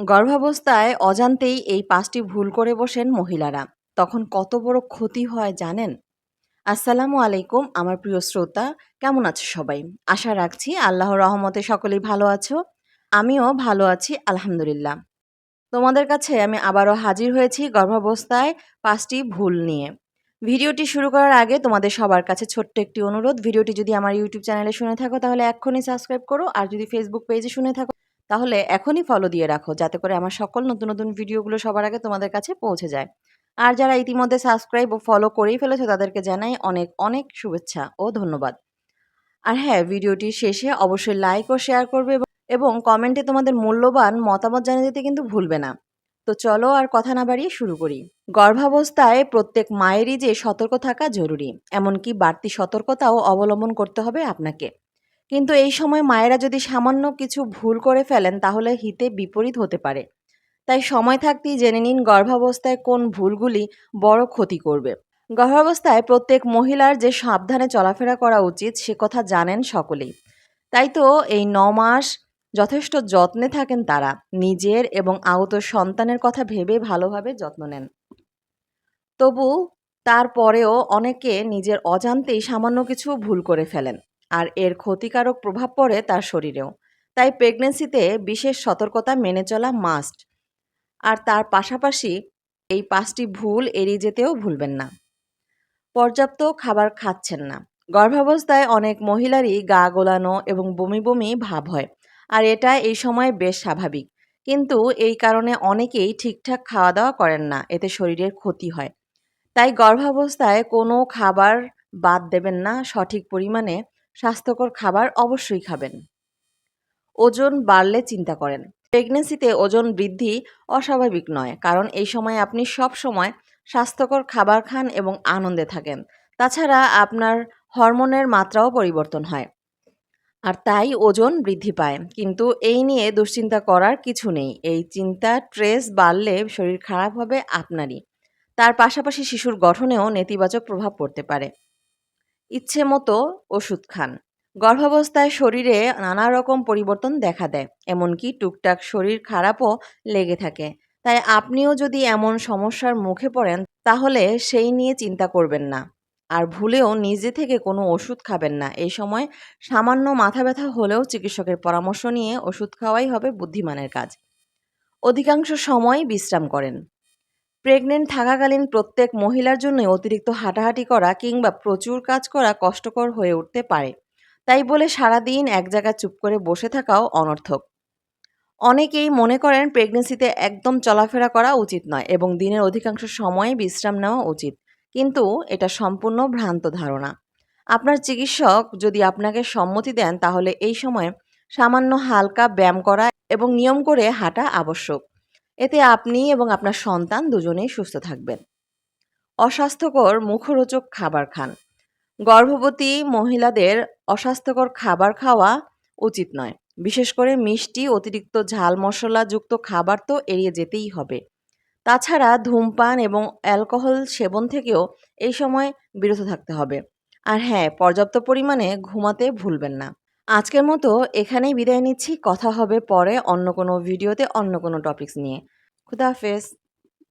গর্ভাবস্থায় অজান্তেই এই পাঁচটি ভুল করে বসেন মহিলারা। তখন কত বড় ক্ষতি হয় জানেন? আসসালামু আলাইকুম, আমার প্রিয় শ্রোতা, কেমন আছো সবাই? আশা রাখছি আল্লাহর রহমতে সকলেই ভালো আছো। আমিও ভালো আছি, আলহামদুলিল্লাহ। তোমাদের কাছে আমি আবারও হাজির হয়েছি গর্ভাবস্থায় পাঁচটি ভুল নিয়ে। ভিডিওটি শুরু করার আগে তোমাদের সবার কাছে ছোট্ট একটি অনুরোধ। ভিডিওটি যদি আমার ইউটিউব চ্যানেলে শুনে থাকো, তাহলে এক্ষুনি সাবস্ক্রাইব করো। আর যদি ফেসবুক পেজে শুনে থাকো তাহলে এখনই ফলো দিয়ে রাখো, যাতে করে আমার সকল নতুন নতুন ভিডিওগুলো সবার আগে তোমাদের কাছে পৌঁছে যায়। আর যারা ইতিমধ্যে সাবস্ক্রাইব ও ফলো করেই ফেলেছো, তাদেরকে জানাই অনেক অনেক শুভেচ্ছা ও ধন্যবাদ। আর হ্যাঁ ভিডিওটি শেষে অবশ্যই লাইক ও শেয়ার করবে এবং- কমেন্টে তোমাদের মূল্যবান মতামত জানিয়ে দিতে কিন্তু ভুলবে না। তো চলো আর কথা না বাড়িয়ে শুরু করি। গর্ভাবস্থায় প্রত্যেক মায়েরই যে সতর্ক থাকা জরুরি, এমনকি বাড়তি সতর্কতাও অবলম্বন করতে হবে আপনাকে। কিন্তু এই সময় মায়েরা যদি সামান্য কিছু ভুল করে ফেলেন, তাহলে হিতে বিপরীত হতে পারে। তাই সময় থাকতেই জেনে নিন গর্ভাবস্থায় কোন ভুলগুলি বড় ক্ষতি করবে। গর্ভাবস্থায় প্রত্যেক মহিলার যে সাবধানে চলাফেরা করা উচিত, সে কথা জানেন সকলেই। তাই তো এই ন মাস যথেষ্ট যত্নে থাকেন তারা, নিজের এবং আহত সন্তানের কথা ভেবে ভালোভাবে যত্ন নেন। তবু তারপরেও অনেকে নিজের অজান্তেই সামান্য কিছু ভুল করে ফেলেন। আর এর ক্ষতিকারক প্রভাব পড়ে তার শরীরেও। তাই প্রেগনেন্সিতে বিশেষ সতর্কতা মেনে চলা মাস্ট আর তার পাশাপাশি এই পাঁচটি ভুল এড়িয়ে যেতেও ভুলবেন না। পর্যাপ্ত খাবার খাচ্ছেন না। গর্ভাবস্থায় অনেক মহিলারই গা গোলানো এবং বমি বমি ভাব হয়, আর এটা এই সময় বেশ স্বাভাবিক। কিন্তু এই কারণে অনেকেই ঠিকঠাক খাওয়া দাওয়া করেন না, এতে শরীরের ক্ষতি হয়। তাই গর্ভাবস্থায় কোনো খাবার বাদ দেবেন না সঠিক পরিমাণে স্বাস্থ্যকর খাবার অবশ্যই খাবেন। ওজন বাড়লে চিন্তা করেন। প্রেগনেন্সিতে ওজন বৃদ্ধি অস্বাভাবিক নয়, কারণ এই সময় আপনি সব সময় স্বাস্থ্যকর খাবার খান এবং আনন্দে থাকেন। তাছাড়া আপনার হরমোনের মাত্রাও পরিবর্তন হয়। আর তাই ওজন বৃদ্ধি পায়। কিন্তু এই নিয়ে দুশ্চিন্তা করার কিছু নেই। এই চিন্তা ট্রেস বাড়লে শরীর খারাপ হবে আপনারই। তার পাশাপাশি শিশুর গঠনেও নেতিবাচক প্রভাব পড়তে পারে। ইচ্ছে মতো ওষুধ খান। গর্ভাবস্থায় শরীরে নানা রকম পরিবর্তন দেখা দেয়, এমনকি টুকটাক শরীর খারাপও লেগে থাকে। তাই আপনিও যদি এমন সমস্যার মুখে পড়েন, তাহলে সেই নিয়ে চিন্তা করবেন না। আর ভুলেও নিজে থেকে কোনো ওষুধ খাবেন না। এই সময় সামান্য মাথা ব্যথা হলেও চিকিৎসকের পরামর্শ নিয়ে ওষুধ খাওয়াই হবে বুদ্ধিমানের কাজ। অধিকাংশ সময় বিশ্রাম করেন। প্রেগনেন্ট থাকাকালীন প্রত্যেক মহিলার জন্যই অতিরিক্ত হাঁটাহাঁটি করা কিংবা প্রচুর কাজ করা কষ্টকর হয়ে উঠতে পারে। তাই বলে সারাদিন এক জায়গায় চুপ করে বসে থাকাও অনর্থক। অনেকেই মনে করেন প্রেগনেন্সিতে একদম চলাফেরা করা উচিত নয় এবং দিনের অধিকাংশ সময়ে বিশ্রাম নেওয়া উচিত। কিন্তু এটা সম্পূর্ণ ভ্রান্ত ধারণা। আপনার চিকিৎসক যদি আপনাকে সম্মতি দেন তাহলে এই সময় সামান্য হালকা ব্যায়াম করা এবং নিয়ম করে হাঁটা আবশ্যক। এতে আপনি এবং আপনার সন্তান দুজনেই সুস্থ থাকবেন। অস্বাস্থ্যকর মুখরোচক খাবার খান। গর্ভবতী মহিলাদের অস্বাস্থ্যকর খাবার খাওয়া উচিত নয়। বিশেষ করে মিষ্টি, অতিরিক্ত ঝাল মশলাযুক্ত খাবার তো এড়িয়ে যেতেই হবে। তাছাড়া ধূমপান এবং অ্যালকোহল সেবন থেকেও এই সময় বিরত থাকতে হবে। আর হ্যাঁ পর্যাপ্ত পরিমাণে ঘুমাতে ভুলবেন না। আজকের মতো এখানেই বিদায় নিচ্ছি। কথা হবে পরে অন্য কোনো ভিডিওতে অন্য কোনো টপিকস নিয়ে। খুদা হাফেজ।